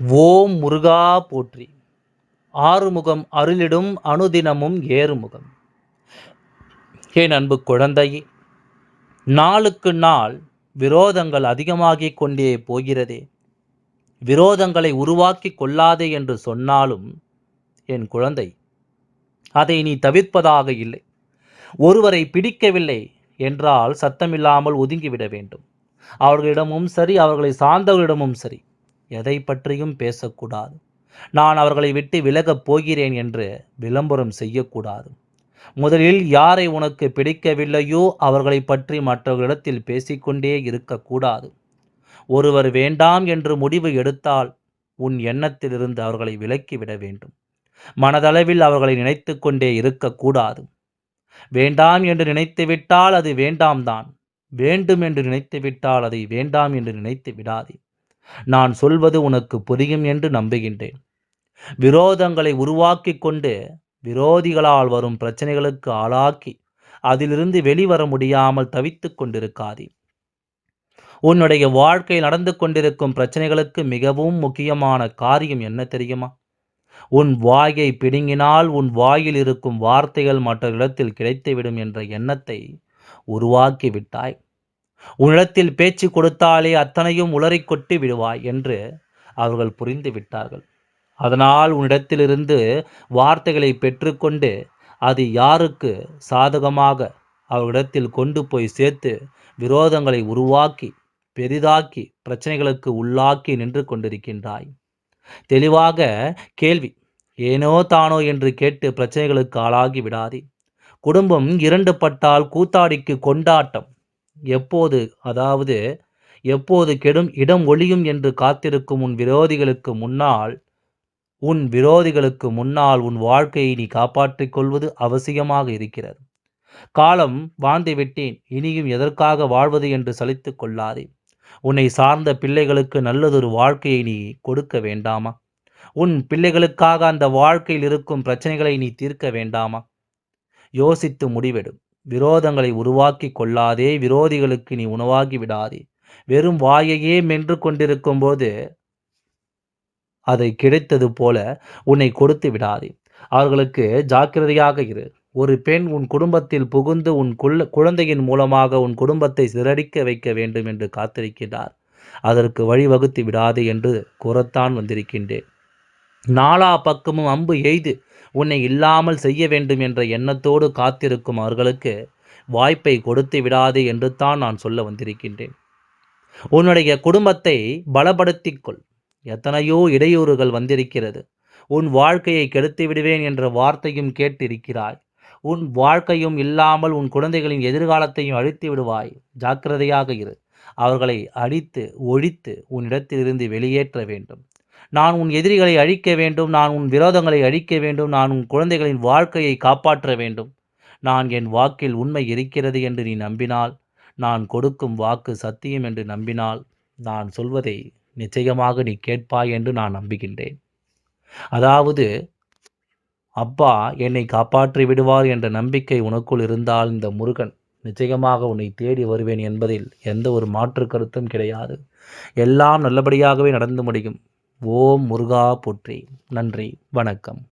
ஓம் முருகா போற்றி. ஆறுமுகம் அருளிடும் அனுதினமும் ஏறுமுகம். ஏன் அன்பு குழந்தையே நாளுக்கு நாள் விரோதங்கள் அதிகமாகிக் கொண்டே போகிறதே. விரோதங்களை உருவாக்கி கொள்ளாதே என்று சொன்னாலும் என் குழந்தை அதை நீ தவிர்ப்பதாக இல்லை. ஒருவரை பிடிக்கவில்லை என்றால் சத்தமில்லாமல் ஒதுங்கிவிட வேண்டும். அவர்களிடமும் சரி அவர்களை சார்ந்தவர்களிடமும் சரி. எதை பற்றியும் பேசக்கூடாது. நான் அவர்களை விட்டு விலகப் போகிறேன் என்று விளம்பரம் செய்யக்கூடாது. முதலில் யாரை உனக்கு பிடிக்கவில்லையோ அவர்களை பற்றி மற்றவர்களிடத்தில் பேசிக்கொண்டே இருக்கக்கூடாது. ஒருவர் வேண்டாம் என்று முடிவு எடுத்தால் உன் எண்ணத்திலிருந்து அவர்களை விலக்கிவிட வேண்டும். மனதளவில் அவர்களை நினைத்து கொண்டே இருக்கக்கூடாது. வேண்டாம் என்று நினைத்துவிட்டால் அது வேண்டாம் தான். வேண்டும் என்று நினைத்துவிட்டால் அதை வேண்டாம் என்று நினைத்து விடாதே. நான் சொல்வது உனக்கு புரியும் என்று நம்புகின்றேன். விரோதங்களை உருவாக்கி கொண்டு விரோதிகளால் வரும் பிரச்சனைகளுக்கு ஆளாக்கி அதிலிருந்து வெளிவர முடியாமல் தவித்து கொண்டிருக்காதே. உன்னுடைய வாழ்க்கையில் நடந்து கொண்டிருக்கும் பிரச்சனைகளுக்கு மிகவும் முக்கியமான காரியம் என்ன தெரியுமா? உன் வாயை பிடுங்கினால் உன் வாயில் இருக்கும் வார்த்தைகள் மற்ற இடத்தில் கிடைத்துவிடும் என்ற எண்ணத்தை உருவாக்கி விட்டாய் உன்னிடத்தில் பேச்சு கொடுத்தாலே அத்தனையும் உளறி கொட்டி விடுவாய் என்று அவர்கள் புரிந்து விட்டார்கள். அதனால் உன்னிடத்திலிருந்து வார்த்தைகளை பெற்றுக்கொண்டு அது யாருக்கு சாதகமாக அவர்களிடத்தில் கொண்டு போய் சேர்த்து விரோதங்களை உருவாக்கி பெரிதாக்கி பிரச்சனைகளுக்கு உள்ளாக்கி நின்று கொண்டிருக்கின்றாய்? தெளிவாக கேள்வி ஏனோ தானோ என்று கேட்டு பிரச்சனைகளுக்கு ஆளாகி விடாதே. குடும்பம் இரண்டு பட்டால் கூத்தாடிக்கு கொண்டாட்டம் எப்போது? அதாவது எப்போது கெடும் இடம் ஒழியும் என்று காத்திருக்கும் உன் விரோதிகளுக்கு முன்னால் உன் விரோதிகளுக்கு முன்னால் உன் வாழ்க்கையை நீ காப்பாற்றிக் கொள்வது அவசியமாக இருக்கிறது. காலம் வாழ்ந்து விட்டேன் இனியும் எதற்காக வாழ்வது என்று சலித்து கொள்ளாதே. உன்னை சார்ந்த பிள்ளைகளுக்கு நல்லதொரு வாழ்க்கையை நீ கொடுக்க வேண்டாமா? உன் பிள்ளைகளுக்காக அந்த வாழ்க்கையில் இருக்கும் பிரச்சனைகளை நீ தீர்க்க வேண்டாமா? யோசித்து முடிவெடும் விரோதங்களை உருவாக்கி கொள்ளாதே விரோதிகளுக்கு நீ உணவாகி விடாதே. வெறும் வாயையே மென்று கொண்டிருக்கும் போது அதை கிடைத்தது போல உன்னை கொடுத்து விடாதே. அவர்களுக்கு ஜாக்கிரதையாக இரு. ஒரு பெண் உன் குடும்பத்தில் புகுந்து உன் குழந்தையின் மூலமாக உன் குடும்பத்தை சிறடிக்க வைக்க வேண்டும் என்று காத்திருக்கிறார் அதற்கு வழிவகுத்து விடாதே என்று கூறத்தான் வந்திருக்கின்றேன். நாலா பக்கமும் அம்பு எய்து உன்னை இல்லாமல் செய்ய வேண்டும் என்ற எண்ணத்தோடு காத்திருக்கும் அவர்களுக்கு வாய்ப்பை கொடுத்து விடாதே என்று தான் நான் சொல்ல வந்திருக்கின்றேன். உன்னுடைய குடும்பத்தை பலப்படுத்திக் கொள். எத்தனையோ இடையூறுகள் வந்திருக்கிறது. உன் வாழ்க்கையை கெடுத்து விடுவேன் என்ற வார்த்தையும் கேட்டிருக்கிறாய். உன் வாழ்க்கையும் இல்லாமல் உன் குழந்தைகளின் எதிர்காலத்தையும் அழித்து விடுவாய். ஜாக்கிரதையாக இரு. அவர்களை அடித்து ஒழித்து உன்னிடத்திலிருந்து வெளியேற்ற வேண்டும். நான் உன் எதிரிகளை அழிக்க வேண்டும் நான் உன் விரோதங்களை அழிக்க வேண்டும் நான் உன் குழந்தைகளின் வாழ்க்கையை காப்பாற்ற வேண்டும். நான் என் வாக்கில் உண்மை இருக்கிறது என்று நீ நம்பினால் நான் கொடுக்கும் வாக்கு சத்தியம் என்று நம்பினால் நான் சொல்வதை நிச்சயமாக நீ கேட்பாய் என்று நான் நம்புகின்றேன். அதாவது அப்பா என்னை காப்பாற்றி விடுவார் என்ற நம்பிக்கை உனக்குள் இருந்தால் இந்த முருகன் நிச்சயமாக உன்னை தேடி வருவேன் என்பதில் எந்த ஒரு மாற்று கருத்தும் கிடையாது. எல்லாம் நல்லபடியாகவே நடந்து முடியும். ஓம் முருகா போற்றி. நன்றி வணக்கம்.